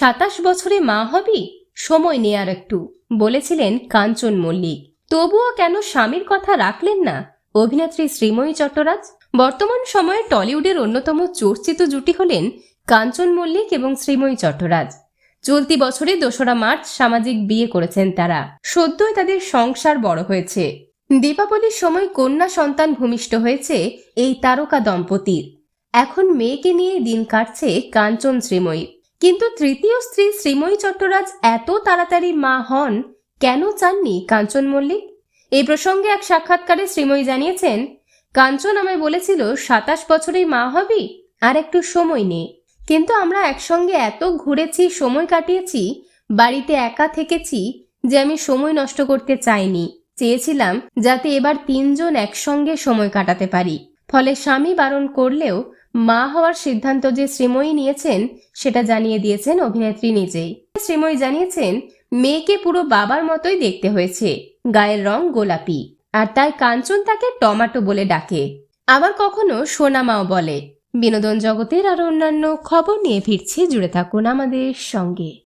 সাতাশ বছরে মা হবি? সময় নে আর একটু, বলেছিলেন কাঞ্চন মল্লিক। তবুও কেন স্বামীর কথা রাখলেন না? অভিনেত্রী শ্রীময়ী চট্টরাজ? বর্তমান সময়ে টলিউডের অন্যতম চর্চিত জুটি হলেন কাঞ্চন মল্লিক এবং শ্রীময়ী চট্টরাজ। চলতি বছরে দোসরা মার্চ সামাজিক বিয়ে করেছেন তারা। সদ্যই তাদের সংসার বড় হয়েছে। দীপাবলির সময় কন্যা সন্তান ভূমিষ্ঠ হয়েছে এই তারকা দম্পতির। এখন মেয়েকে নিয়ে দিন কাটছে কাঞ্চন শ্রীময়ী। কিন্তু তৃতীয় স্ত্রী শ্রীময়ী চট্টরাজ এত তাড়াতাড়ি মা হন, কেন চাননি কাঞ্চন মল্লিক? এই প্রসঙ্গে এক সাক্ষাৎকারে শ্রীময়ী জানিয়েছেন, কাঞ্চন আমায় বলেছিল, সাতাশ বছরেই মা হবি আর একটু সময় নে। কিন্তু আমরা একসঙ্গে এত ঘুরেছি, সময় কাটিয়েছি, বাড়িতে একা থেকেছি যে আমি সময় নষ্ট করতে চাইনি। চেয়েছিলাম যাতে এবার তিনজন একসঙ্গে সময় কাটাতে পারি। ফলে স্বামী বারণ করলেও মা হওয়ার সিদ্ধান্ত যে শ্রীময়ী নিয়েছেন, সেটা জানিয়ে দিয়েছেন অভিনেত্রী নিজেই। শ্রীময়ী জানিয়েছেন, মেয়েকে পুরো বাবার মতোই দেখতে হয়েছে, গায়ের রং গোলাপি, আর তাই কাঞ্চন তাকে টমাটো বলে ডাকে। আবার কখনো সোনামাও বলে। বিনোদন জগতের আর অন্যান্য খবর নিয়ে ফিরছি, জুড়ে থাকুন আমাদের সঙ্গে।